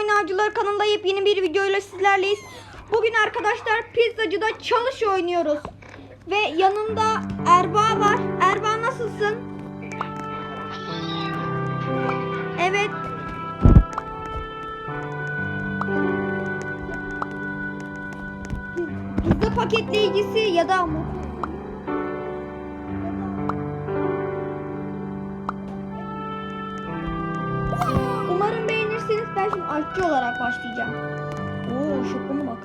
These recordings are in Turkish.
Oyun Avcıları kanalında yepyeni bir videoyla sizlerleyiz. Bugün arkadaşlar pizzacıda çalış oynuyoruz. Ve yanımda Erba var. Erba nasılsın? Evet. Pizza paketleyicisi ya da Aşçı olarak başlayacağım. Oo şokuma bak.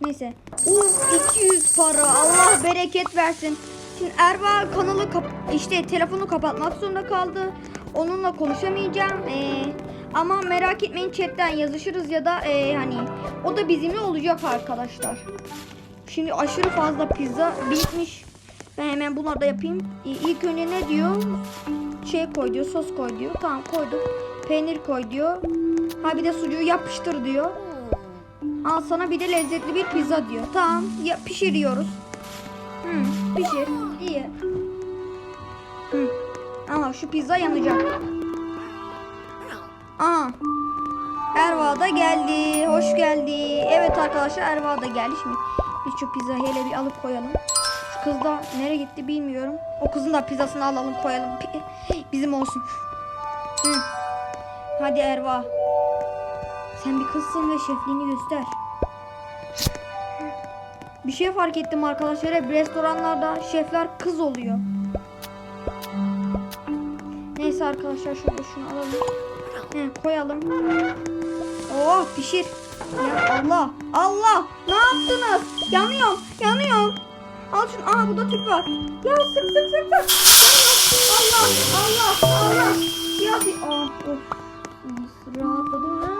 Neyse. Uf 200 para. Allah bereket versin. Şimdi Erva kanalı kap işte telefonu kapatmak zorunda kaldı. Onunla konuşamayacağım. Ee, ama merak etmeyin chatten yazışırız ya da ee, hani o da bizimle olacak arkadaşlar. Şimdi aşırı fazla pizza bitmiş. Ben hemen bunları da yapayım. İ- İlk önce ne diyor? Şey koy diyor, sos koy diyor. Tamam koydum. Peynir koy diyor. Ha bir de sucuğu yapıştır diyor. Al sana bir de lezzetli bir pizza diyor. Tamam ya pişiriyoruz. Hı, pişir. İyi. Hı. Ama şu pizza yanacak. Aha. Erva da geldi. Hoş geldi. Evet arkadaşlar Erva da geldi. Şimdi biz şu pizzayı hele bir alıp koyalım. Şu kız da nereye gitti bilmiyorum. O kızın da pizzasını alalım koyalım. Bizim olsun. Hı. Hadi Erva. Sen bir kızsın ve şefliğini göster. Bir şey fark ettim arkadaşlar. Hep restoranlarda şefler kız oluyor. Neyse arkadaşlar şöyle şunu alalım. He, koyalım. Oh pişir. Ya Allah. Allah. Ne yaptınız? Yanıyorum. Yanıyorum. Al şunu. Aa burada tüp var. Ya sık sık sık sık. Allah. Allah. Allah. Ya bir. Ah of. Rahatladım lan.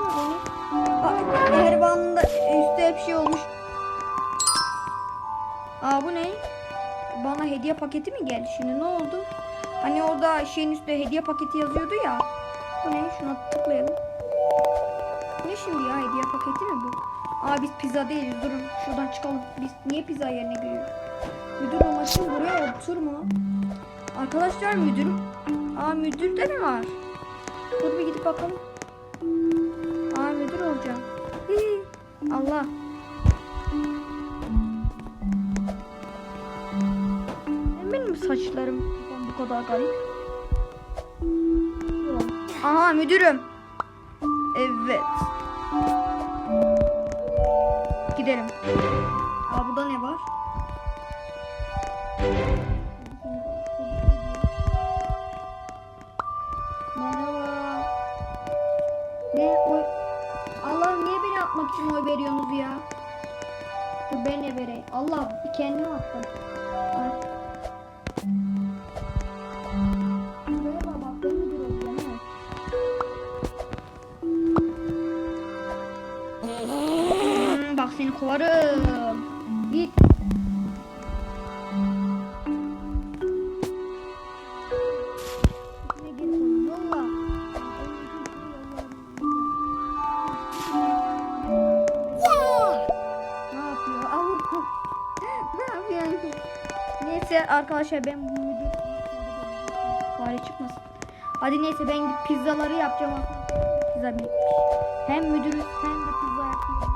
Aa, Erban'ın da üstte hep şey olmuş. Aa bu ne? Bana hediye paketi mi geldi şimdi ne oldu? Hani orada şeyin üstünde hediye paketi yazıyordu ya. Bu ne? Şuna tıklayalım. Ne şimdi ya hediye paketi mi bu? Aa biz pizza değiliz durun şuradan çıkalım. Biz niye pizza yerine giriyoruz? Müdür için buraya oturma. Arkadaşlar müdür. Aa müdür de mi var? Dur bir gidip bakalım. Allah. Benim saçlarım bu kadar garip. Aha müdürüm. Evet. Gidelim. Aa burada ne var? İçin oy veriyorsunuz ya? Dur ben ne vereyim? Allah bir kendime attım. Bak seni kovarım. Git. Arkadaşlar ben bu müdür Fare çıkmasın. Hadi neyse ben pizzaları yapacağım. Pizza bitmiş. Hem müdürüz hem de pizza yapıyoruz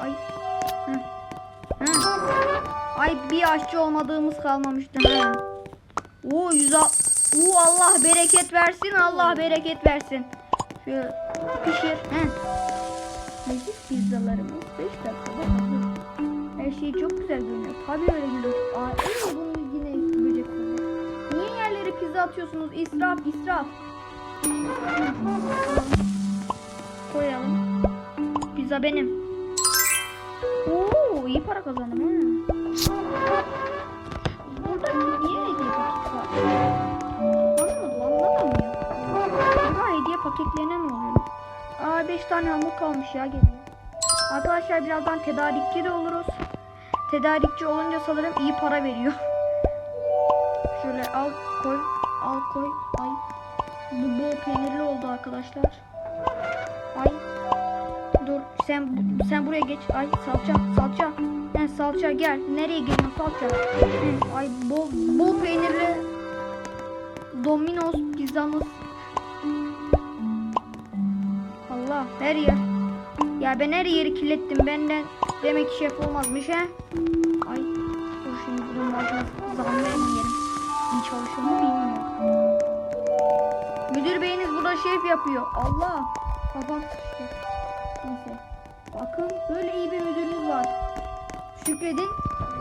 Ay. Hı. Hı. Ay bir aşçı olmadığımız kalmamıştı. Oo 100 Oo Allah bereket versin. Allah bereket versin. Şöyle pişir. Hı. Leziz pizzalarımız 5 dakikada hazır. Her şey çok güzel görünüyor. Tabii öyle görünüyor. Aa, iyi bunun yine böcek. Niye yerlere pizza atıyorsunuz? İsraf, israf. Koyalım. Pizza benim. Oo iyi para kazandım ha. Burada niye hediye paketi var? Anlamadım anlamam ya. Hediye paketlerine mi oluyor? Aa 5 tane hamur kalmış ya geliyor. Arkadaşlar birazdan tedarikçi de oluruz. Tedarikçi olunca sanırım iyi para veriyor. Şöyle al koy al koy. Ay bu bol peynirli oldu arkadaşlar. Sen sen buraya geç. Ay salça salça. He, salça gel. Nereye geliyorsun salça? Hı, ay bol bol peynirli Domino's pizzamız. Allah her yer. Ya ben her yeri kirlettim. Benden demek ki şef olmazmış he. Ay dur şimdi bunun başına zam vermeyelim. İyi çalışıyor bilmiyorum. Müdür beyiniz burada şef yapıyor. Allah. Kafam sıkıştı. Bakın böyle iyi bir müdürünüz var. Şükredin.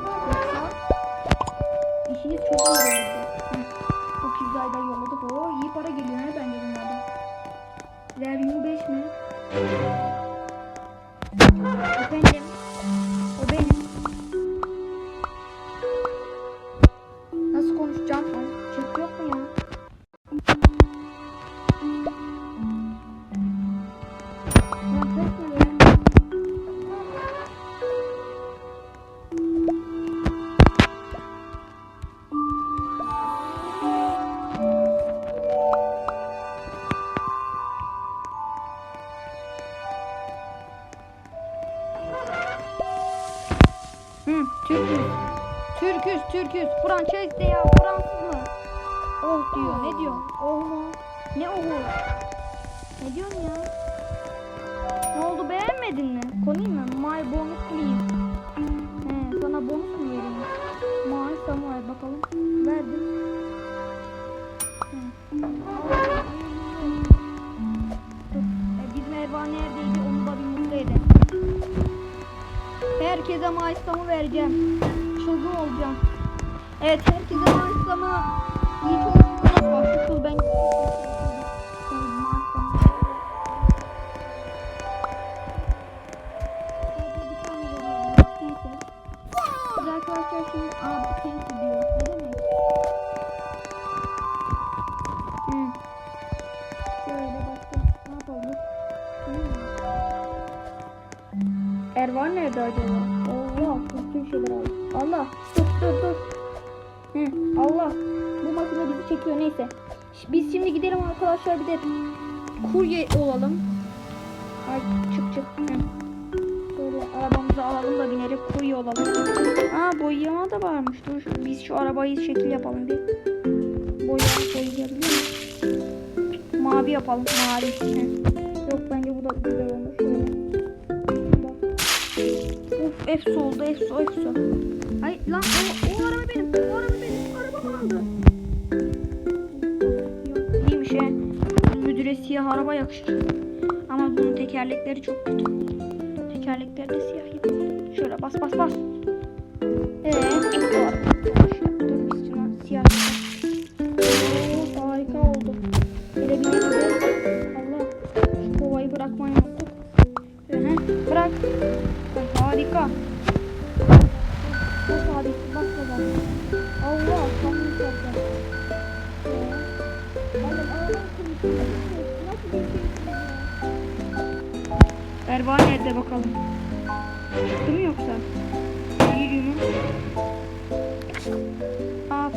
Yoksa işiniz çok zor olurdu. Pizzayı da yolladık. Oo iyi para geliyor he bence bunlardan. Ver 25 mi? Hı, Türküz. Türküz, Türküz. Fransız de ya, Fransız mı? Oh diyor. Ne diyor? Oh mu? Ne ohu? Ne diyorsun ya? Ne oldu beğenmedin mi? Konayım mı? My bonus please. He, sana bonus mu vereyim? My Samuel bakalım. Verdim. Dur. E, bizim Erva neredeydi? Herkese maaşlamı vereceğim. Çılgın olacağım. Evet herkese maaşlama. Olalım. Ay çık çık. Böyle arabamızı alalım da binerek kurye olalım. Aa boyama da varmış. Dur biz şu arabayı şekil yapalım bir. Boya boyayabiliyor muyuz? Mavi yapalım mavi. Yok bence bu da güzel olmuş. Şöyle. Bak. Of efsu oldu efsu efsu. Ay lan o. O araba benim. Siyah araba yakışır. Ama bunun tekerlekleri çok kötü. Tekerlekleri de siyah yapalım. Şöyle bas bas bas. Eee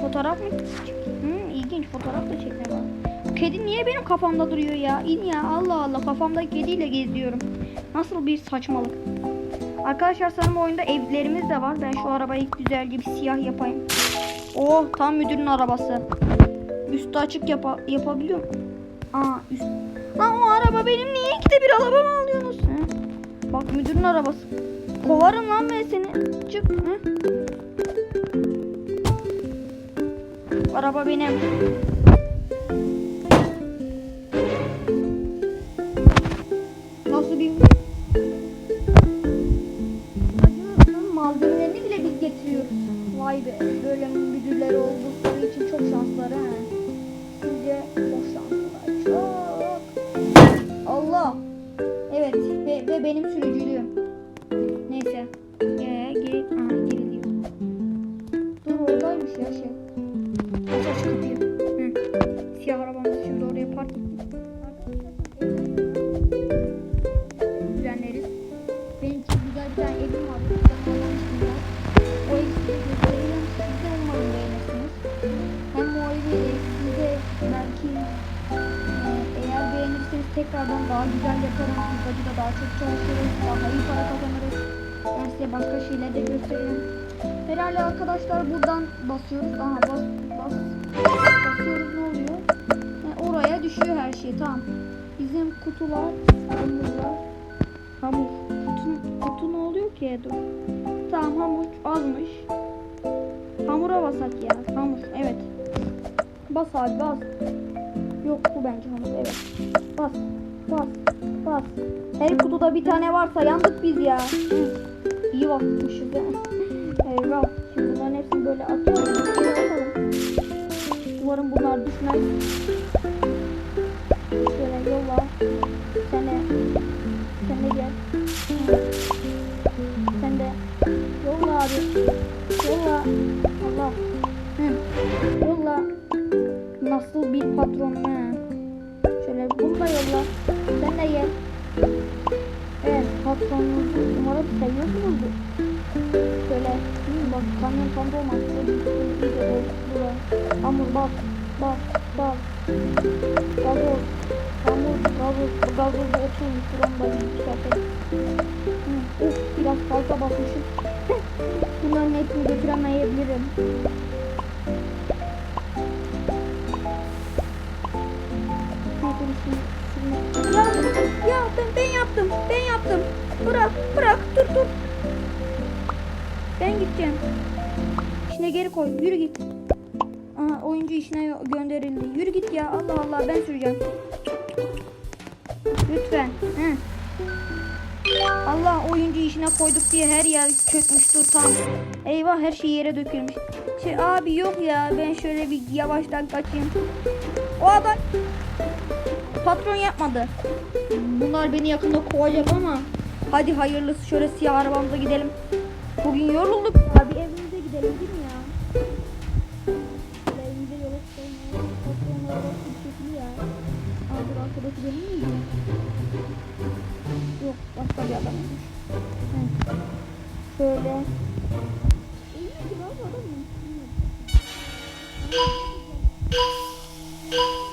fotoğraf mı? Hı, ilginç fotoğraf da çekme var. Kedi niye benim kafamda duruyor ya? İn ya Allah Allah kafamda kediyle geziyorum. Nasıl bir saçmalık. Arkadaşlar sanırım oyunda evlerimiz de var. Ben şu arabayı güzelce bir siyah yapayım. Oh tam müdürün arabası. Üstü açık yapa yapabiliyor? Aa üst. Lan o araba benim niye ikide bir arabamı alıyorsunuz? He? Bak müdürün arabası. Kovarım lan ben seni. Çık. He? Araba benim. Tekrardan daha güzel yaparım. Pizzacıda daha çok çalışırız. Daha iyi para kazanırız. Ben size başka şeyler de gösteririm. Herhalde arkadaşlar buradan basıyoruz. Aha bas bas. Basıyoruz ne oluyor? Ha, oraya düşüyor her şey tamam. Bizim kutular, hamurlar. Hamur. Kutu, kutu ne oluyor ki? Dur. Tamam hamur azmış. Hamura basak ya. Hamur evet. Bas abi bas. Yok bu bence hamur evet. Bas bas bas. Her kutuda bir tane varsa yandık biz ya. Hı. İyi bakmışız. Eyvah. Şimdi bunların hepsini böyle atıyorum. Umarım bunlar düşmez. Şöyle yolla. Sen de. Sen de gel. Sen de. Yolla abi. Yolla. Allah. Hı. Yolla. Nasıl bir patron ha? Şöyle bunu da yolla. Sen de gel. Evet patronunuzu umarım seviyorsunuzdur. Şöyle bak kamyon iyice dolduralım. Hamur bak bak bak. Gazoz. Hamur gazoz. Gazoz oturmuş. Şuramda yükseltelim. Hı, Of biraz fazla basmışım. Bunların hepsini götüremeyebilirim. Şunu- şunu- Ya, ya ben, yaptım, ben yaptım. Bırak, bırak, dur, dur. Ben gideceğim. İşine geri koy, yürü git. Aha, oyuncu işine gönderildi. Yürü git ya, Allah Allah, ben süreceğim. Lütfen. Hı. Allah oyuncu işine koyduk diye her yer çökmüş tam. Eyvah her şey yere dökülmüş. Şey abi yok ya ben şöyle bir yavaştan kaçayım. O adam patron yapmadı. Bunlar beni yakında kovacak ama hadi hayırlısı şöyle siyah arabamıza gidelim. Bugün yorulduk. Abi evimize gidelim değil mi ya? Şöyle evimize yola çıkalım. Patron arabası bir ya. Abi arkadaşı benim miydi? Yok başka bir. Hı. Şöyle. Bir adam mı?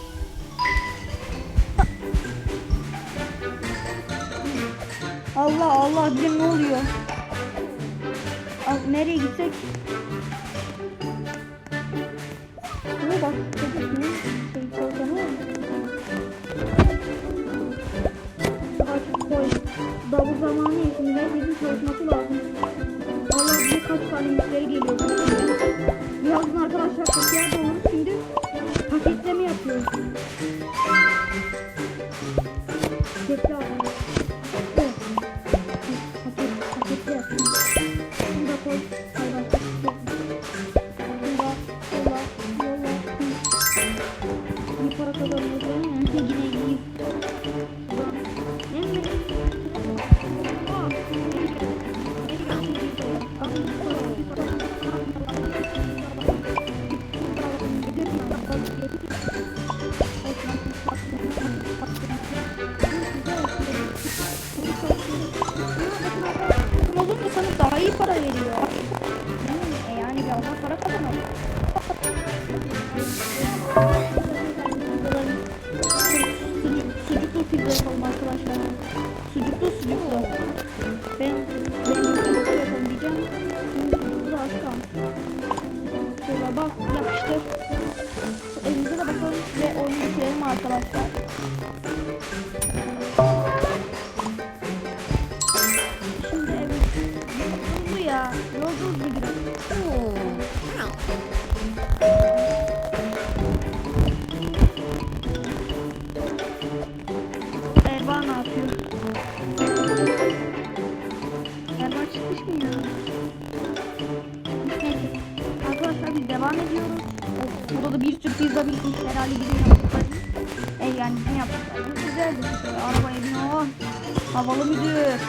Allah Allah bir ne oluyor? Al, nereye gitsek? Ne bak çocuk ne? Şey çalışanı mı? Aç koy. Davul zamanı ya şimdi herkesin çalışması lazım. Allah bir kaç tane müşteri geliyor. Devam ediyoruz. Of, burada da bir sürü pizza bitmiş. Herhalde bizim yaptıklarımız. E yani bizim yaptıklarımız güzeldi. Arabaya bin o. Havalı müdür.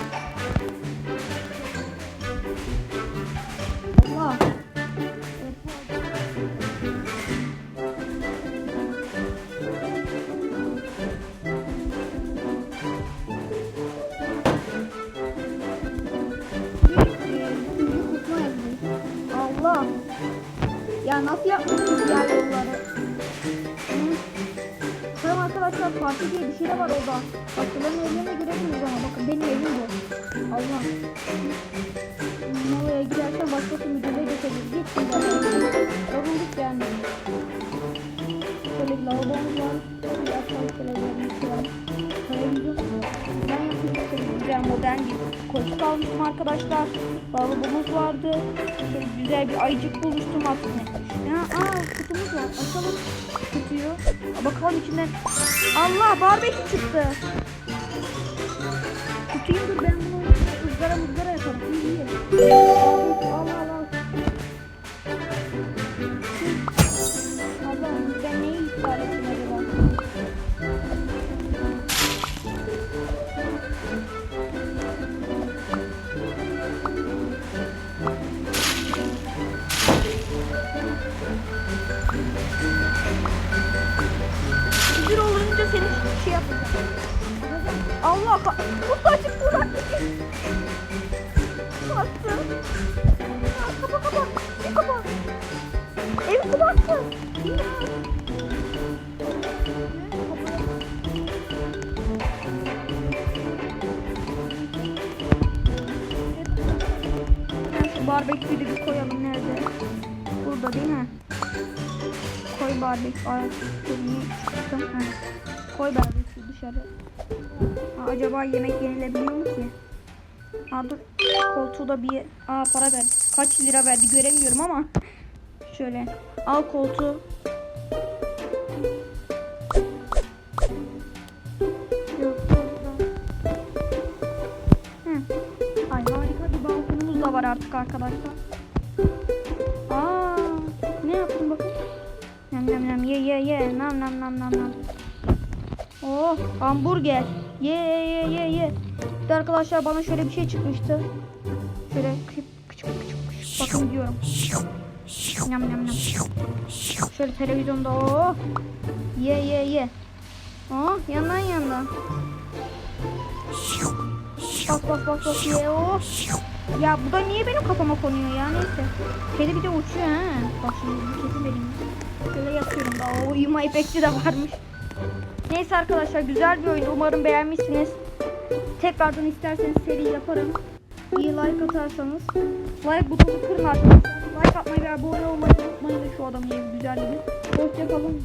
Arkadaşlar parti diye bir şey de var orada. Başkalarının evlerine girebiliriz ama bakın benim evim bu. Allah. Oraya girersen başkası müdürle geçebilir. Git. Yorulduk yani. Şöyle bir lavabomuz var. Bir aşağı televizyonumuz var. Televizyon. Ben. Şöyle güzel modern bir koltuk almıştım arkadaşlar. Lavabomuz vardı. Şöyle güzel bir ayıcık bulmuştum aslında. Ya, aa kutumuz var. Açalım kutuyu. Bakalım içinden. Allah barbekü çıktı. Kapa kapa. Bir kapa. Evi kapattı. Barbeküyü de bir koyalım nerede? Burada değil mi? Koy barbekü. Ay, dur, niye çıktı? Ha. Koy barbekü dışarı. Aa, acaba yemek yenilebiliyor mu ki? Aa dur. Koltuğu da bir... Aa para verdi. Kaç lira verdi göremiyorum ama. Şöyle. Al koltuğu. Ay harika bir var artık arkadaşlar. Aa, ne yaptın bakın? Nam nam nam ye ye ye nam nam nam nam nam. Oh hamburger. Ye ye ye ye. Bir de arkadaşlar bana şöyle bir şey çıkmıştı. Şöyle küçük küçük küçük bakın diyorum. Nam nam nam. Şöyle televizyonda oh. Ye ye ye. Oh yandan yandan. Bak bak bak bak ye oh. Ya bu da niye benim kafama konuyor ya neyse. Kedi bir de uçuyor ha. Bak şimdi kesin benim. Şöyle yatıyorum da o uyuma efekti de varmış. Neyse arkadaşlar güzel bir oyun. Umarım beğenmişsiniz. Tekrardan isterseniz seri yaparım. İyi like atarsanız. Like butonunu kırın arkadaşlar. Like atmayı ve abone olmayı unutmayın da şu adamın evi güzelliğini. Hoşçakalın.